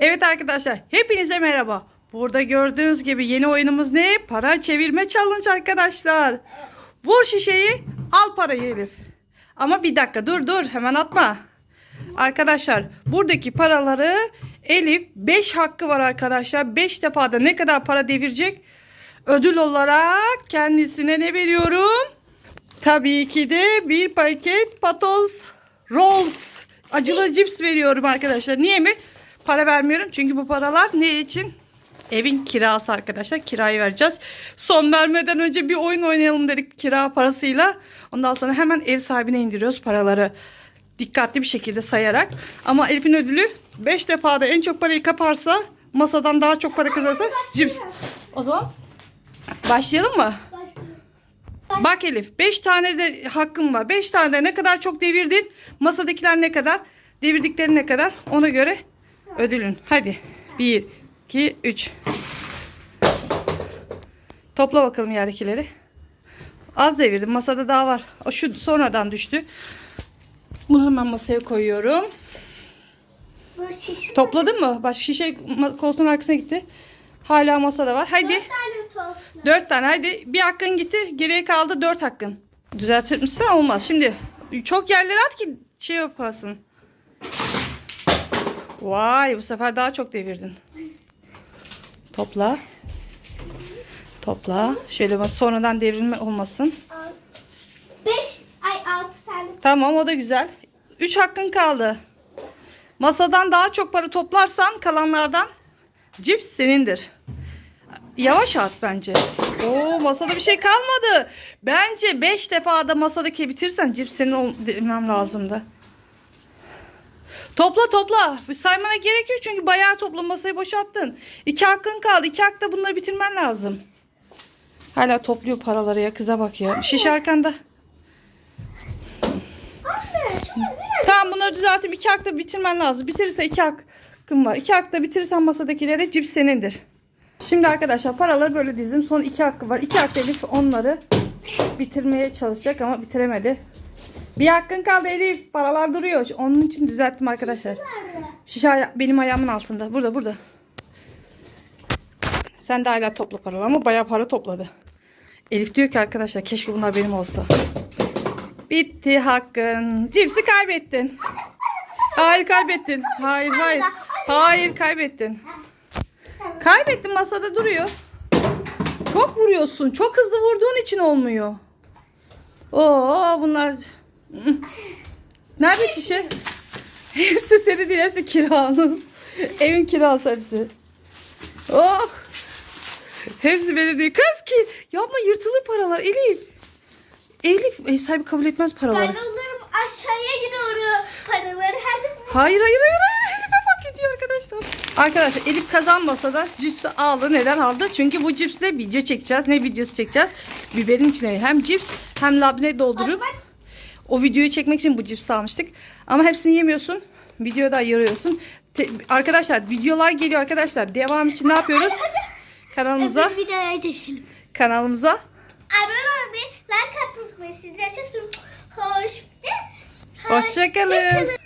Evet arkadaşlar hepinize merhaba. Burada gördüğünüz gibi yeni oyunumuz ne? Para çevirme challenge arkadaşlar. Vur şişeyi al parayı Elif. Ama bir dakika dur dur hemen atma. Arkadaşlar buradaki paraları Elif 5 hakkı var arkadaşlar. 5 defada ne kadar para devirecek? Ödül olarak kendisine ne veriyorum? Tabii ki de bir paket patos rolls. Acılı cips veriyorum arkadaşlar. Niye mi? Para vermiyorum. Çünkü bu paralar ne için? Evin kirası arkadaşlar. Kirayı vereceğiz. Son vermeden önce bir oyun oynayalım dedik kira parasıyla. Ondan sonra hemen ev sahibine indiriyoruz paraları. Dikkatli bir şekilde sayarak. Ama Elif'in ödülü 5 defada en çok parayı kaparsa masadan daha çok para kazanırsa cips. O zaman başlayalım mı? Bak Elif 5 tane de hakkım var. 5 tane de ne kadar çok devirdin? Masadakiler ne kadar? Devirdikleri ne kadar? Ona göre ödülün. Hadi. 1, 2, 3. Topla bakalım yerdekileri. Az devirdim. Masada daha var. O şu sonradan düştü. Bunu hemen masaya koyuyorum. Topladın mı? Bak şişe koltuğun arkasına gitti. Hala masada var. Haydi. Dört tane topla. Dört tane haydi. Bir hakkın gitti. Geriye kaldı dört hakkın. Düzeltir misin? Olmaz. Şimdi çok yerlere at ki şey yapasın. Vay bu sefer daha çok devirdin. Topla. Topla. Şöyle bak sonradan devrilme olmasın. Al. Beş, ay altı tane. Tamam o da güzel. Üç hakkın kaldı. Masadan daha çok para toplarsan kalanlardan cips senindir. Yavaş at bence. Oo masada bir şey kalmadı. Bence 5 defa da masadaki bitirsen cips senin demem lazımdı. Topla topla. Saymana gerek yok çünkü bayağı topla masayı boşalttın. İki hakkın kaldı. İki hakta bunları bitirmen lazım. Hala topluyor paraları ya kıza bak ya. Şişe arkanda. Anne, Tamam bunları düzeltip iki hakta bitirmen lazım. Bitirirse iki hakkın var. İki hakta bitirirsen masadakilere cips senindir. Şimdi arkadaşlar paraları böyle dizdim. Son iki hakkı var. İki hakta Elif onları bitirmeye çalışacak ama bitiremedi. Bir hakkın kaldı Elif. Paralar duruyor. Onun için düzelttim arkadaşlar. Şişe benim ayağımın altında. Burada burada. Sen de hala topla paraları ama bayağı para topladı. Elif diyor ki arkadaşlar keşke bunlar benim olsa. Bitti hakkın. Cipsi kaybettin. Hayır kaybettin. Hayır hayır. Hayır kaybettin. Kaybettin masada duruyor. Çok vuruyorsun. Çok hızlı vurduğun için olmuyor. Oo bunlar. Nerede şişe? Hepsi seni değil hepsi kiralı. Evin kirası hepsi. Oh. Hepsi benim değil. Kız ki yapma yırtılır paralar Elif. Elif ev sahibi kabul etmez paraları. Ben onların aşağıya gidiyorum. Paraları her zaman. Hayır hayır hayır hayır Elif'e fark ediyor arkadaşlar. Arkadaşlar Elif kazanmasa da cipsi aldı. Neden aldı? Çünkü bu cipsle video çekeceğiz. Ne videosu çekeceğiz? Biberin içine hem cips hem labne doldurup o videoyu çekmek için bu cipsi almıştık. Ama hepsini yemiyorsun. Videoda ayırıyorsun. Te- arkadaşlar videolar geliyor arkadaşlar. Devam için ne yapıyoruz? Kanalımıza kanalımıza Abone olmayı, like atmayı, sizler için hoş. hoşçakalın.